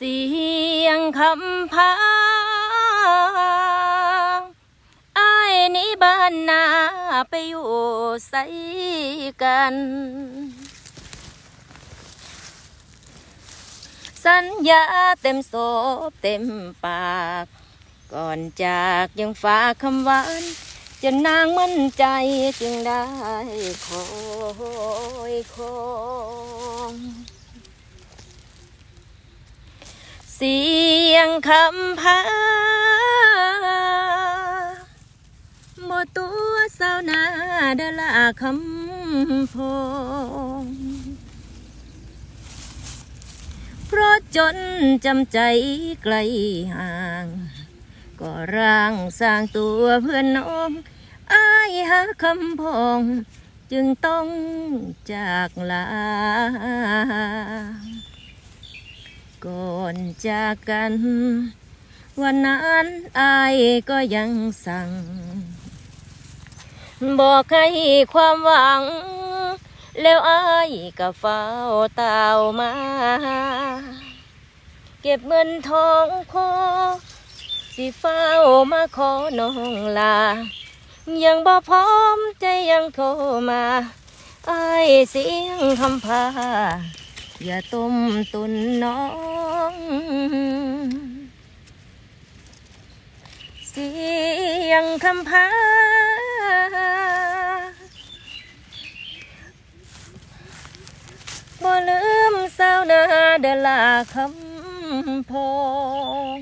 เสียงคำพาอายนี้บ้านนาไปอยู่ใสกัน สัญญาเต็มโสบเต็มปาก ก่อนจากยังฝากคำหวานจนนางมั่นใจจึงได้คอยคอง เสียงคำพาบ่ตัวสาวนาเดละคำพองเพราะจนจำใจไกลห่าง ก็ร่างสร้างตัวเพื่อนน้องอายหาคำพองจึงต้องจากลา ก่อนจากกัน วันนั้นอายก็ยังสั่ง บอกให้ความหวัง แล้วอายก็เฝ้าเต่ามา เก็บเงินทองคอสิเฝ้ามาขอน้องลา ยังบ่พร้อมใจยังโทรมาอายเสียงคำพา อย่าต้มตุนน้อง เสียงคำพาบ่ลืมสาวนาเดลาคำพอง